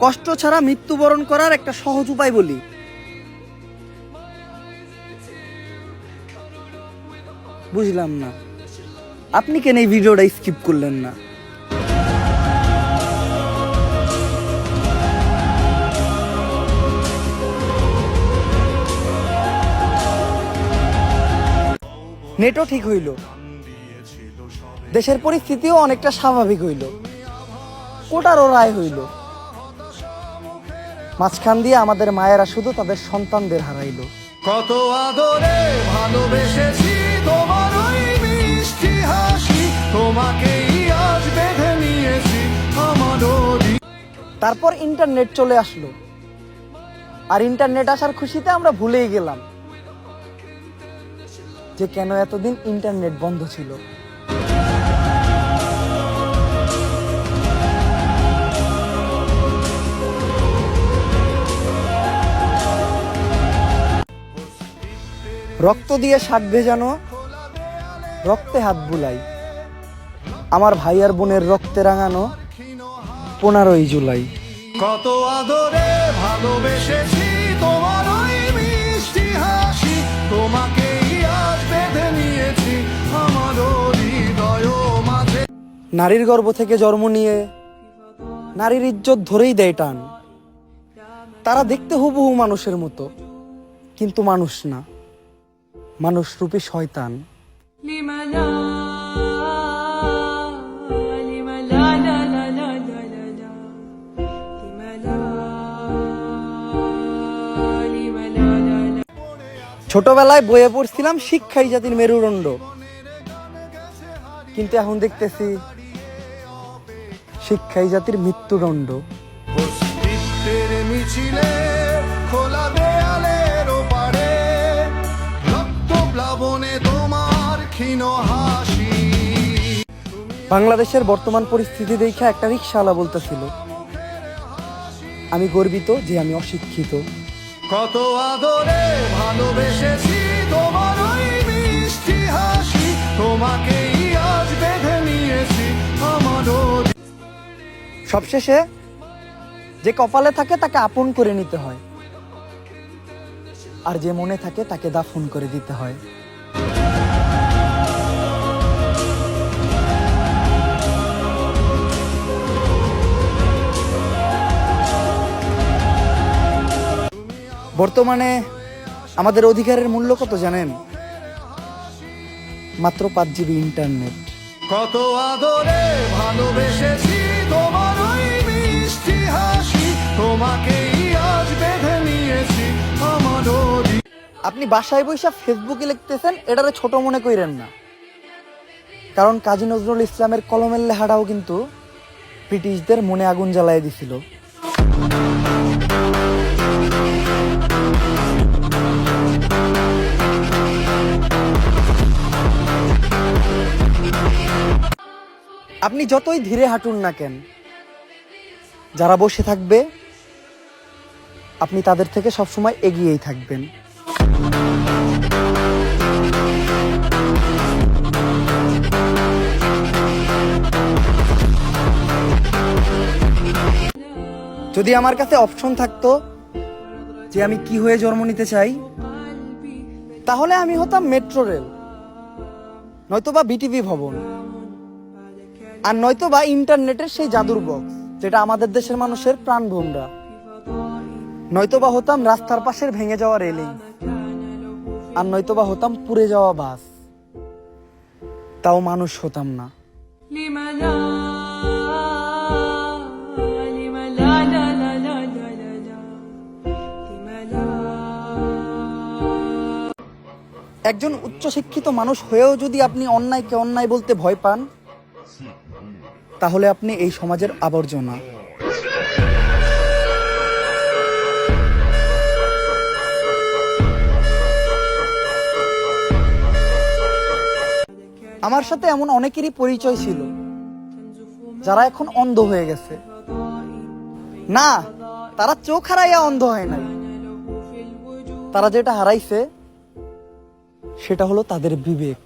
কষ্ট ছাড়া মৃত্যুবরণ করার একটা সহজ উপায় বলি। বুঝলাম না। আপনি কেন এই ভিডিওটা স্কিপ করলেন না? নেটও ঠিক হইল। দেশের পরিস্থিতিও অনেকটা স্বাভাবিক হইল। কোটারও রায় হইল। মাঝখান দিয়ে আমাদের মায়েরা শুধু তাদের সন্তানদের হারাইলো। কত আদরে ভালোবেসেছি তোমার ওই মিষ্টি হাসি তোমাকেই আজ বেঁধে নিয়েছি আমার তারপর ইন্টারনেট চলে আসলো। আর ইন্টারনেট আসার খুশিতে আমরা ভুলেই গেলাম যে কেন এতদিন ইন্টারনেট বন্ধ ছিল। রক্ত দিয়ে শাক ভেজানো রক্তে হাত বুলাই। আমার ভাই আর বোনের রক্তে রাঙানো পনেরোই জুলাই। কত আদরে ভালোবেসেছি তোমার ওই মিষ্টি হাসি তোমাকেই আজ বেঁধে নিয়েছি আমার হৃদয় মাঝে। নারীর গর্ভ থেকে জন্ম নিয়ে নারীর ইজ্জত ধরেই দেয় টান। তারা দেখতে হুবহু মানুষের মতো কিন্তু মানুষ না। মানুষরূপী শয়তান। ছোটবেলায় বইয়ে পড়ছিলাম, শিক্ষাই জাতির মেরুদণ্ড। কিন্তু এখন দেখতেছি, শিক্ষাই জাতির মৃত্যুদণ্ড। খোলা বাংলাদেশের বর্তমান পরিস্থিতি দেখে একটা রিক্সাওয়ালা বলতেছিল আমি গর্বিত যে আমি অশিক্ষিত। কত আদরে ভালোবেসেছি তোমার ওই মিষ্টি হাসি তোমাকেই আজ বেঁধে নিয়েছি আমার সবশেষে যে কপালে থাকে তাকে আপন করে নিতে হয় আর যে মনে থাকে তাকে দাফন করে দিতে হয়। বর্তমানে আমাদের অধিকারের মূল্য কত জানেন? মাত্র পাঁচ জিবি ইন্টারনেট। কত আদরে ভালোবেসেছি তোমার ওই মিষ্টি হাসি তোমাকেই আজ বেঁধে নিয়েছি আমার। আপনি বাসায় বৈশা ফেসবুকে লিখতেছেন এটারে ছোট মনে কইরেন না। কারণ কাজী নজরুল ইসলামের কলমের লেহাটাও কিন্তু ব্রিটিশদের মনে আগুন জ্বালায় দিছিল। আপনি যতই ধীরে হাঁটুন না কেন, যারা বসে থাকবে, আপনি তাদের থেকে সবসময় এগিয়েই থাকবেন। যদি আমার কাছে অপশন থাকতো যে আমি কি হয়ে জন্ম নিতে চাই, তাহলে আমি হতাম মেট্রো রেল নয়তো বা বিটিভি ভবন। আর নয়তো বা ইন্টারনেটের সেই জাদুর বক্স যেটা আমাদের দেশের মানুষের প্রাণভোমরা। নয়তো বা হতাম রাস্তার পাশের ভেঙে যাওয়া রেলিং, আর নয়তো বা হতাম পুড়ে যাওয়া বাস। তাও মানুষ হতাম না। একজন উচ্চশিক্ষিত মানুষ হয়েও যদি আপনি অন্যায়কে অন্যায় বলতে ভয় পান তাহলে আপনি এই সমাজের আবর্জনা। আমার সাথে এমন অনেকেরই পরিচয় ছিল, যারা এখন অন্ধ হয়ে গেছে। না, তারা চোখ হারাইয়া অন্ধ হয় নাই। তারা যেটা হারাইছে, সেটা হলো তাদের বিবেক।